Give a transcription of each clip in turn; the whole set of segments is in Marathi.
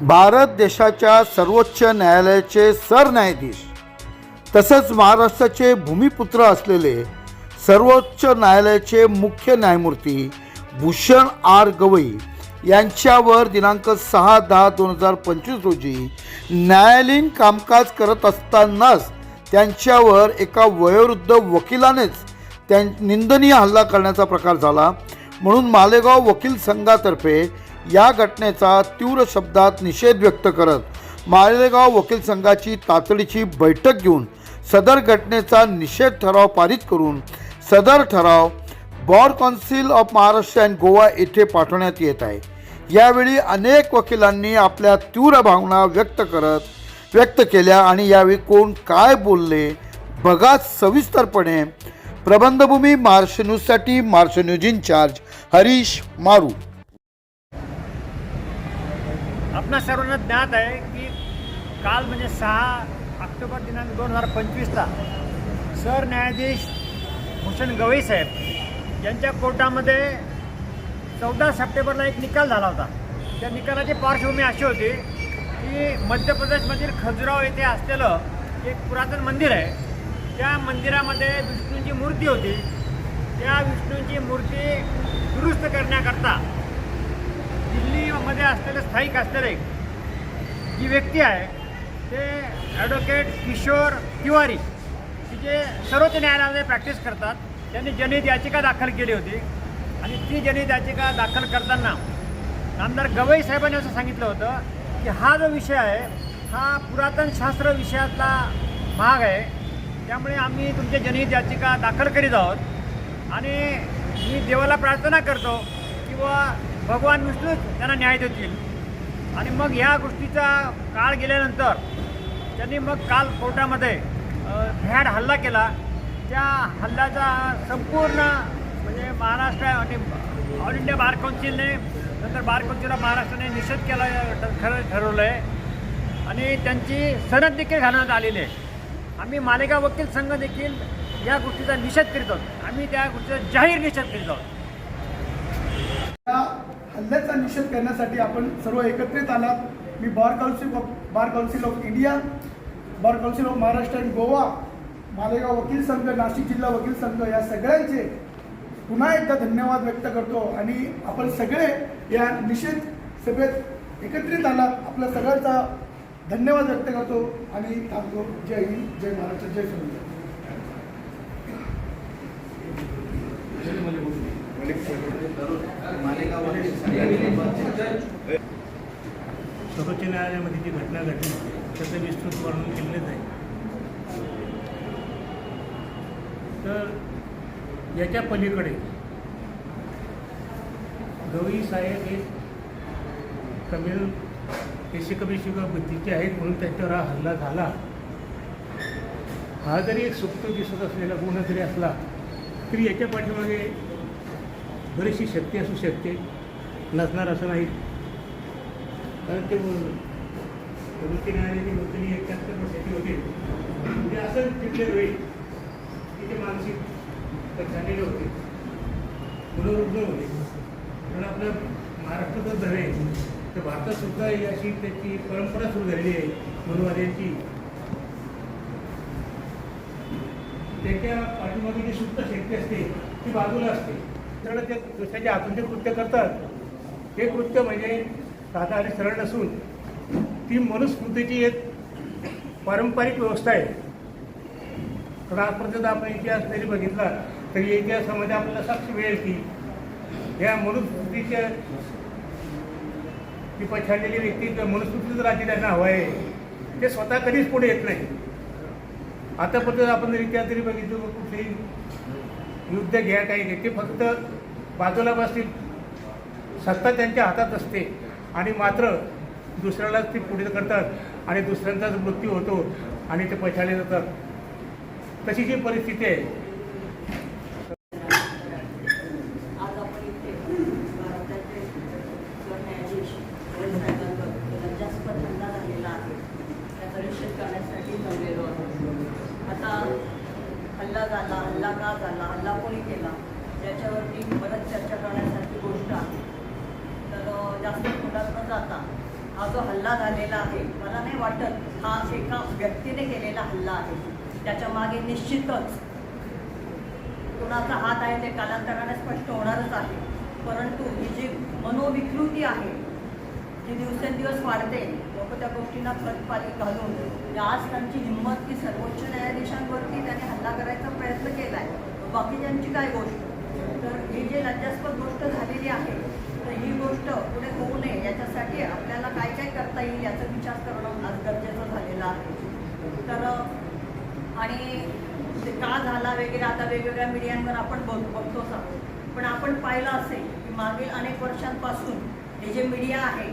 भारत देशाच्या सर्वोच्च न्यायालयाचे सरन्यायाधीश तसंच महाराष्ट्राचे भूमिपुत्र असलेले सर्वोच्च न्यायालयाचे मुख्य न्यायमूर्ती भूषण आर गवई यांच्यावर दिनांक सहा दहा दोन हजार पंचवीस रोजी न्यायालयीन कामकाज करत असतानाच त्यांच्यावर एका वयोवृद्ध वकिलानेच त्यां निंदनीय हल्ला करण्याचा प्रकार झाला. म्हणून मालेगाव वकील संघातर्फे या घटनेचा तीव्र शब्दात निषेध व्यक्त करत माळेगाव वकील संघाची तातडीची बैठक घेऊन सदर घटनेचा निषेध ठराव पारित करून सदर ठराव bar council of Maharashtra and Goa येथे पाठवण्यात येत आहे. यावेळी अनेक वकिलांनी आपल्या तीव्र भावना व्यक्त करत व्यक्त केल्या आणि यावेळी कोण काय बोलले बघा सविस्तरपणे. प्रबंधभूमी महाराष्ट्र न्यूजसाठी महाराष्ट्र न्यूज इन्चार्ज हरीश मारू. आपणा सर्वांना ज्ञात आहे की काल म्हणजे सहा ऑक्टोबर दिनांक दोन हजार पंचवीसला सरन्यायाधीश भूषण गवई साहेब यांच्या कोर्टामध्ये चौदा सप्टेंबरला एक निकाल झाला होता. त्या निकालाची पार्श्वभूमी अशी होती की मध्य प्रदेशमधील खजुराव येथे असलेलं एक पुरातन मंदिर आहे. त्या मंदिरामध्ये विष्णूंची मूर्ती होती. त्या विष्णूंची मूर्ती दुरुस्त करण्याकरता दिल्लीमध्ये असलेले स्थायिक असलेले जी व्यक्ती आहे ते ॲडव्होकेट किशोर तिवारी. की जे सर्वोच्च न्यायालयामध्ये प्रॅक्टिस करतात. त्यांनी जनहित याचिका दाखल केली होती. आणि ती जनहित याचिका दाखल करताना आमदार गवई साहेबांनी असं सांगितलं होतं की हा जो विषय आहे हा पुरातन शास्त्र विषयातला भाग आहे. त्यामुळे आम्ही तुमच्या जनहित याचिका दाखल करीत आहोत. आणि मी देवाला प्रार्थना करतो किंवा भगवान विष्णूच त्यांना न्याय देतील. आणि मग ह्या गोष्टीचा काळ गेल्यानंतर त्यांनी मग काल कोर्टामध्ये अ, भ्याड हल्ला केला. त्या हल्ल्याचा संपूर्ण म्हणजे महाराष्ट्र आणि ऑल इंडिया बार काउन्सिलने नंतर बार काउन्सिल ऑफ महाराष्ट्राने निषेध केला खरं ठरवलं आहे आणि त्यांची सनद देखील घालण्यात आलेली आहे. आम्ही मालेगाव वकील संघ देखील या गोष्टीचा निषेध करीत आहोत. आम्ही त्या गोष्टीचा जाहीर निषेध करीत आहोत. हल्ल्याचा निषेध करण्यासाठी आपण सर्व एकत्रित आलात. मी bar council of bar council of India bar council of Maharashtra and Goa Malegaon वकील संघ नाशिक जिल्हा वकील संघ या सगळ्यांचे पुन्हा एकदा धन्यवाद व्यक्त करतो. आणि आपण सगळे या निषेध सभेत एकत्रित आलात. आपल्या सगळ्यांचा धन्यवाद व्यक्त करतो. आणि थांबतो. जय हिंद. जय महाराष्ट्र. जय संविधान सर्वोच्च न्यायालयामध्ये जी घटना घडली. त्याचं विस्तृत वर्णन केलेलंच आहे तर याच्या पलीकडे गवई साहेब हे तमिळ एसी कमी शिका बुद्धीचे आहेत म्हणून त्यांच्यावर हा हल्ला झाला. हा जरी एक सुप्त दिसत असलेला गुन्हा जरी असला तरी याच्या पाठीमागे बरीचशी शक्ती असू शकते. नसणार असं नाही. कारण ते सर्वोच्च न्यायालयाची वकिली एकाहत्तर वर्षाची होते. ते असं तिथले वेळी की ते मानसिक झालेले होते. पुनरुग्ण होते. पण आपलं महाराष्ट्र जर धरे तर भारतात सुद्धा ही अशी त्याची परंपरा सुरू झालेली आहे मनुवाद्यांची. त्याच्या पाठीमागे जी सुप्त शक्ती असते ती बाजूला असते. तर ते दुसऱ्याच्या हातून जे कृत्य करतात हे कृत्य म्हणजे साधा आणि सरळ नसून ती मनुस्मृतीची एक पारंपरिक व्यवस्था आहे. तर आजपर्यंत आपण इतिहास जरी बघितला तरी इतिहासामध्ये आपल्याला साक्ष मिळेल की या मनुस्मृतीच्या ती पछाडलेली व्यक्ती मनुस्मृतीचं राज्य त्यांना हवं आहे ते स्वतः कधीच पुढे येत नाही. आतापर्यंत आपण जर इतिहास जरी बघितलं कुठेही युद्ध घ्या काही घ्या ते फक्त बाजूला बसतील. सत्ता त्यांच्या हातात असते. आणि मात्र दुसऱ्यालाच ते पुढे करतात. आणि दुसऱ्यांचाच मृत्यू होतो. आणि ते पछाडले जातात. तशी जी परिस्थिती आहे. आहे. करण्यासाठी जमलेलो आता हल्ला झाला हल्ला का झाला हल्ला कोणी केला. ज्याच्यावरती बरंच चर्चा करण्यासारखी गोष्ट आहे. तर जास्त खोलात न जाता हा जो हल्ला झालेला आहे मला नाही वाटत हा एका व्यक्तीने केलेला हल्ला आहे. त्याच्यामागे निश्चितच कुणाचा हात आहे ते कालांतराने स्पष्ट होणारच आहे. परंतु ही जी मनोविकृती आहे जी दिवसेंदिवस वाढते. लोक त्या गोष्टींना खतपाणी घालून आज त्यांची हिंमत की सर्वोच्च न्यायाधीशांवरती त्यांनी हल्ला करायचा प्रयत्न केला आहे बाकीच्यांची काय गोष्ट? तर ही जी लज्जास्पद गोष्ट झालेली आहे तर ही गोष्ट पुढे होऊ नये याच्यासाठी आपल्याला काय काय करता येईल याचा विचार करणं आज गरजेचं झालेलं आहे. तर आणि ते का झाला वगैरे आता वेगवेगळ्या मीडियांवर आपण बघ बघतोच आहोत पण आपण पाहिलं असेल की मागील अनेक वर्षांपासून हे जे मीडिया आहे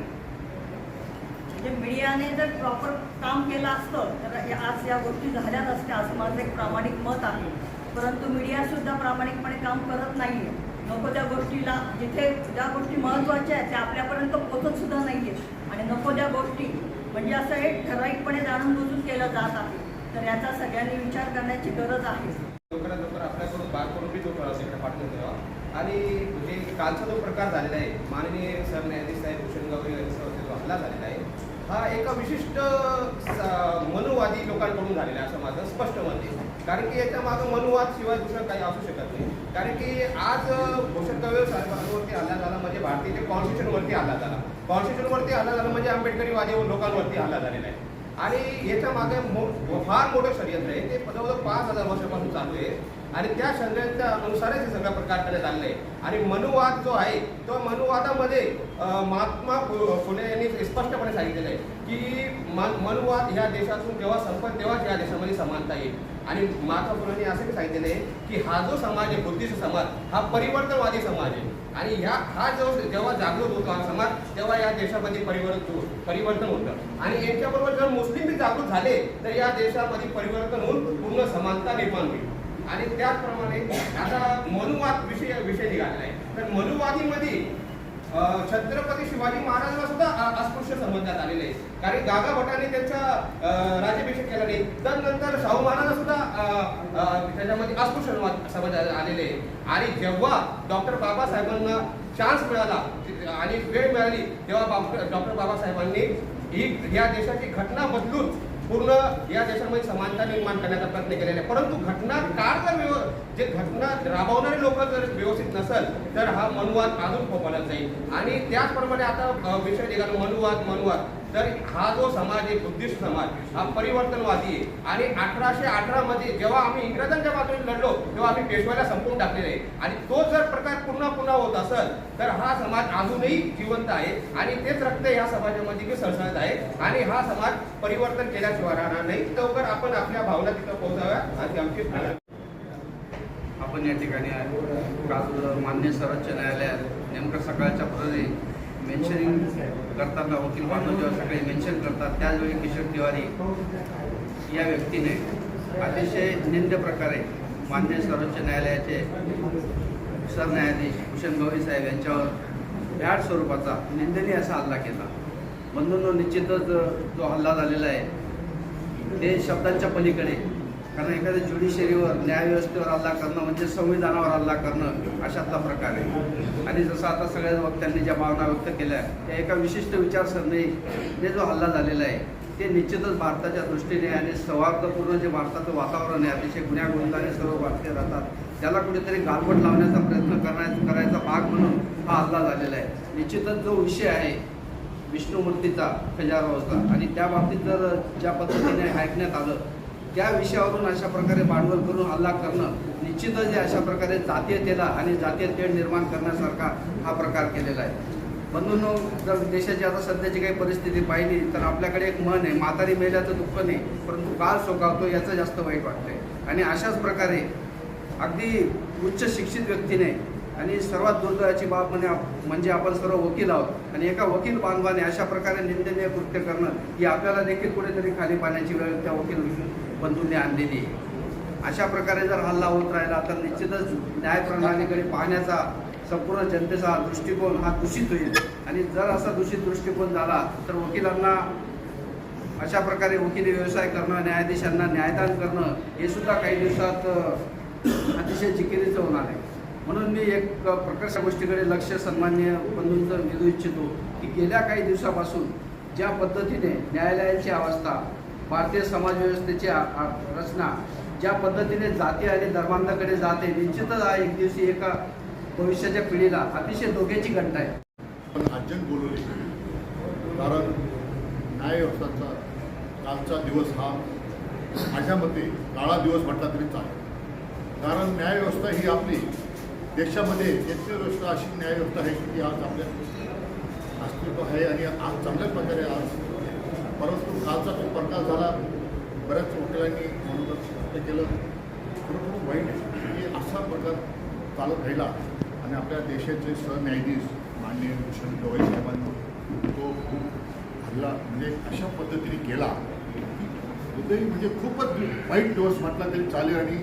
जे मीडियाने जर प्रॉपर काम केलं असतं तर आज या गोष्टी झाल्या नसत्या असं माझं एक प्रामाणिक मत आहे. परंतु मीडियासुद्धा प्रामाणिकपणे काम करत नाही आहे नको त्या गोष्टीला जिथे ज्या गोष्टी महत्त्वाच्या आहेत त्या आपल्यापर्यंत पोचत सुद्धा नाही आहेत आणि नको त्या गोष्टी म्हणजे असं हे ठराविकपणे जाणून बुजून केलं जात आहे. तर याचा सगळ्यांनी विचार करण्याची गरज आहे. लवकरात लवकर आपल्याकडून बार करून बी तो तिकडे पाठवून द्यावा आणि जे कालचा जो प्रकार झालेला आहे माननीय सरन्यायाधीश साहेब भूषण गवळी यांच्यावरती जो हल्ला झालेला आहे हा एका विशिष्ट मनोवादी लोकांकडून झालेला आहे असं माझं स्पष्ट मत आहे. कारण की याच्या मागं मनुवाद शिवाय दुसरं काही असू शकत नाही. कारण की आज भूषण गवळी साहेबांवरती हल्ला झाला म्हणजे भारतीय कॉन्स्टिट्यूशनवरती हल्ला झाला. कॉन्स्टिट्यूशनवरती हल्ला झाला म्हणजे आंबेडकरीवादी लोकांवरती हल्ला झालेला आहे. आणि याच्या मागे मो- फार मोठं षडयंत्र आहे. ते जवळजवळ पाच हजार वर्षापासून चालू आहे. आणि त्या संघाच्या अनुसारच हे सगळा प्रकार करण्यात आलेला आहे आणि मनुवाद जो आहे तो मनुवादामध्ये महात्मा फुले यांनी स्पष्टपणे सांगितलेलं आहे की मन मनुवाद ह्या देशातून जेव्हा संपत तेव्हाच या देशामध्ये समानता येईल. आणि महात्मा फुलेंनी असं सांगितलेलं आहे की हा जो समाज आहे बुद्धिस्ट समाज हा परिवर्तनवादी समाज आहे. आणि ह्या हा जो जेव्हा जागृत होतो हा समाज तेव्हा या देशामध्ये परिवर्तन परिवर्तन होतं. आणि यांच्याबरोबर जर मुस्लिम जागृत झाले तर या देशामध्ये परिवर्तन होऊन पूर्ण समानता निर्माण होईल. आणि त्याचप्रमाणे आता मनुवाद विषय विषय निघालेला आहे. तर मनुवादीमध्ये छत्रपती शिवाजी महाराजांना सुद्धा अस्पृश्य समजण्यात आलेले आहे. कारण गागा भटाने त्यांचा राज्याभिषेक केला नाही. त्यानंतर शाहू महाराजांना सुद्धा त्याच्यामध्ये अस्पृश्य समाज समजण्यात आलेले आहे. आणि जेव्हा डॉक्टर बाबासाहेबांना चान्स मिळाला आणि वेळ मिळाली तेव्हा डॉक्टर बाबासाहेबांनी ही या देशाची घटना बदलून पूर्ण या देशामध्ये समानता निर्माण करण्याचा प्रयत्न केलेला आहे. परंतु घटना काळ जर व्यव जे घटना राबवणारे लोक जर व्यवस्थित नसेल तर हा मनुवाद अजून फोपावला जाईल. आणि त्याचप्रमाणे आता विषय निघाला. मनुवाद मनुवाद. तर हा जो समाज आहे बुद्धिस्ट समाज हा परिवर्तनवादी आहे. आणि अठराशे अठरा मध्ये जेव्हा आम्ही इंग्रजांच्या बाजूने लढलो तेव्हा आम्ही पेशव्याला संपवून टाकलेले आहे. आणि तो जर प्रकार पुन्हा पुन्हा होत असेल तर हा समाज अजूनही जिवंत आहे. आणि तेच रक्त या समाजामध्ये बी सळसळत आहे. आणि हा समाज परिवर्तन केल्याशिवाय राहणार नाही. लवकर आपण आपल्या भावना तिथं पोहोचाव्या आणि आमची आपण या ठिकाणी काल मान्य सर्वोच्च न्यायालयात नेमकं सकाळच्या प्रति मेन्शनिंग करताना वकील बांधव जेव्हा सकाळी मेन्शन करतात त्याचवेळी किशोर तिवारी या व्यक्तीने अतिशय निंद्य प्रकारे मान्य सर्वोच्च न्यायालयाचे सरन्यायाधीश भूषण गवई साहेब यांच्यावर भ्याड स्वरूपाचा निंदनीय असा हल्ला केला. म्हणून निश्चितच जो हल्ला झालेला आहे ते शब्दांच्या पलीकडे कारण एखाद्या ज्युडिशरीवर न्यायव्यवस्थेवर हल्ला करणं म्हणजे संविधानावर हल्ला करणं अशातला प्रकार आहे. आणि जसं आता सगळ्या वक्त्यांनी ज्या भावना व्यक्त केल्या त्या एका विशिष्ट विचारसरणीने जो हल्ला झालेला आहे ते निश्चितच भारताच्या दृष्टीने आणि सौहार्दपूर्ण जे भारताचं वातावरण आहे अतिशय गुन्ह्यागुंताने सर्व भारतीय राहतात त्याला कुठेतरी गालबोट लावण्याचा प्रयत्न करण्याचा करायचा भाग म्हणून हा हल्ला झालेला आहे. निश्चितच जो विषय आहे विष्णुमूर्तीचा खजारोचा आणि त्या बाबतीत जर ज्या पद्धतीने ऐकण्यात आलं त्या विषयावरून अशा प्रकारे भांडवल करून हल्ला करणं निश्चितच हे अशा प्रकारे जातीयतेला आणि जातीय तेढ निर्माण करण्यासारखा हा प्रकार केलेला आहे. म्हणून जर देशाची आता सध्याची काही परिस्थिती पाहिली तर आपल्याकडे एक मन आहे म्हातारी मेल्याचं दुःख नाही परंतु काळ सोकावतो याचं जास्त वाईट वाटतंय. आणि अशाच प्रकारे अगदी उच्च शिक्षित व्यक्तीने आणि सर्वात दुर्दैवाची बाब म्हणजे आप- म्हणजे आपण सर्व वकील आहोत आणि एका वकील बांधवाने अशा प्रकारे निंदनीय कृत्य करणं ही आपल्याला देखील कुठेतरी खाली पाण्याची वेळ त्या वकील बंधूंनी आणलेली आहे. अशा प्रकारे जर हल्ला होत राहिला तर निश्चितच न्यायप्रणालीकडे पाहण्याचा संपूर्ण जनतेचा दृष्टिकोन हा दूषित होईल. आणि जर असा दूषित दृष्टिकोन झाला तर वकिलांना अशा प्रकारे वकिली व्यवसाय करणं न्यायाधीशांना न्यायदान करणं हे सुद्धा काही दिवसात अतिशय जिकिरीचं होणार आहे. म्हणून मी एक प्रकर्ष गोष्टीकडे लक्ष सन्मान्य बंधूंचं देऊ इच्छितो की गेल्या काही दिवसापासून ज्या पद्धतीने न्यायालयाची अवस्था भारतीय समाजव्यवस्थेची रचना ज्या पद्धतीने जाती आणि धर्मांधाकडे जाते निश्चितच हा एक दिवशी एका भविष्याच्या पिढीला अतिशय धोक्याची घटना आहे. पण अर्जंट बोलवले कारण न्यायव्यवस्थाचा कालचा दिवस हा माझ्या मते काळा दिवस म्हटला तरी चालेल. कारण न्यायव्यवस्था ही आपली देशामध्ये व्यवस्था अशी न्यायव्यवस्था आहे की ती आज आपल्या अस्तित्व आहे आणि आज चांगल्या प्रकारे आज परंतु कालचा तो प्रकार झाला बऱ्याच वकिलांनी मनोगत व्यक्त केलं. खरोखर वाईट की असा प्रकार चालत राहिला आणि आपल्या देशाचे सरन्यायाधीश माननीय भूषण गवई साहेबांनी तो खूप हल्ला म्हणजे अशा पद्धतीने केला की हृदय म्हणजे खूपच वाईट दिवस म्हटला तरी चालेल आणि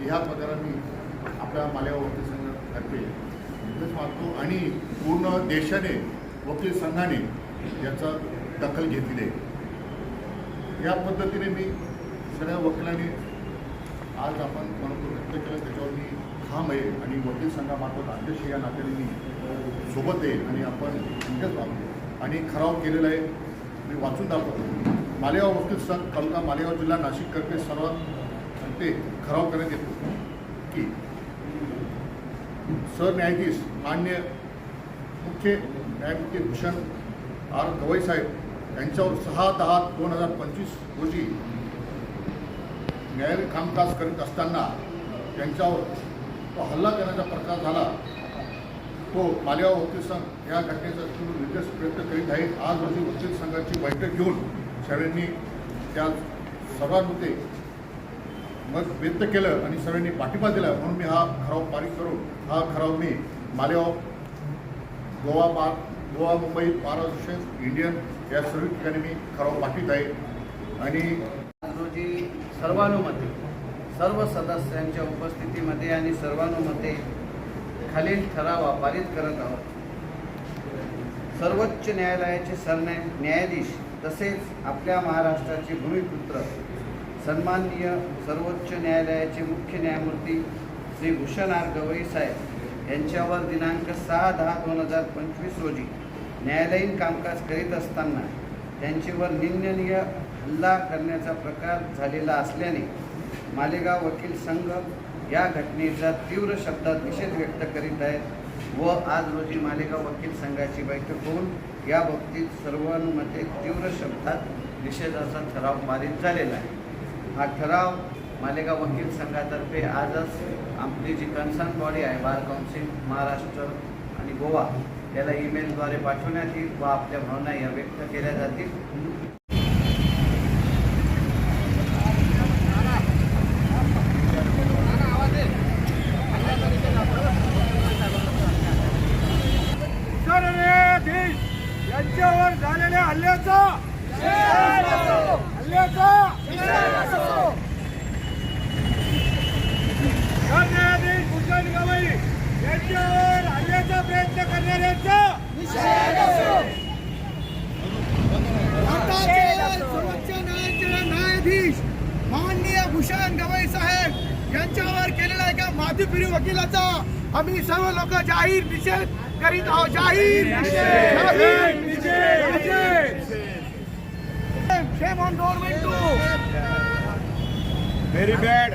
ह्या प्रकारांनी आपल्या माल्यावरती वकील संघातर्फे इथंच मागतो आणि पूर्ण देशाने वकील संघाने याचा दखल घेतली आहे. या पद्धतीने मी सगळ्या वकिलांनी आज आपण मनोगत व्यक्त केलं. त्याच्यावर मी ठाम आहे आणि वकील संघामार्फत अध्यक्ष या नात्याने मी सोबत आहे आणि आपण तुमच्याच वागतो आणि खराव केलेला आहे. मी वाचून दाखवतो. मालेगाव वकील संघ तालुका मालेगाव जिल्हा नाशिकतर्फे सर्वात ते खराव करण्यात येतो की सरन्यायाधीश मान्य मुख्य न्यायमूर्ती भूषण आर गवई साहेब यांच्यावर सहा दहा दोन हजार पंचवीस रोजी न्यायालय कामकाज करीत असताना त्यांच्यावर तो हल्ला करण्याचा प्रकार झाला. तो मालेगाव वकील संघ या घटनेचा निर्देश प्रयत्न करीत आहे. आज रोजी वकील संघाची बैठक घेऊन सर्वांनी त्या सर्वांमध्ये मत व्यक्त केलं आणि सर्वांनी पाठिंबा दिला. म्हणून मी हा ठराव पारित करून हा ठराव मी Malegaon Goa park Goa Mumbai bar association Indian या सर्व ठिकाणी मी ठराव पाठवित आहे. आणि आज रोजी सर्वानुमते सर्व सदस्यांच्या उपस्थितीमध्ये आणि सर्वानुमते खालील ठराव पारित करत आहोत. सर्वोच्च न्यायालयाचे सरन्या न्यायाधीश तसेच आपल्या महाराष्ट्राचे भूमिपुत्र सन्माननीय सर्वोच्च न्यायालयाचे मुख्य न्यायमूर्ती श्री भूषण आर गवई साहेब यांच्यावर दिनांक सहा दहा दोन हजार पंचवीस रोजी न्यायालयीन कामकाज करीत असताना त्यांच्यावर निंदनीय हल्ला करण्याचा प्रकार झालेला असल्याने मालेगाव वकील संघ या घटनेचा तीव्र शब्दात निषेध व्यक्त करीत आहेत व आज रोजी मालेगाव वकील संघाची बैठक होऊन या बाबतीत सर्वानुमते तीव्र शब्दात निषेधाचा ठराव पारित झालेला आहे. हा ठराव मालेगाव वकील संघातर्फे आजच आपली जी कन्सर्न बॉडी आहे बार काउन्सिल महाराष्ट्र आणि गोवा त्याला ईमेलद्वारे पाठवण्यात येईल व आपल्या भावना या व्यक्त केल्या जातील. सरन्यायाधीश यांच्यावर झालेल्या हल्ल्याचा हल्ल्याचा सरन्यायाधीश भूषण गवई यांच्यावर हल्ल्याचा प्रयत्न करणाऱ्यांचा सर्वोच्च न्यायालयाचे न्यायाधीश माननीय भूषण गवई साहेब यांच्यावर केलेला एका माधुपिरी वकिलाचा आम्ही सर्व लोक जाहीर निषेध करीत आहोत. जाहीर. Very bad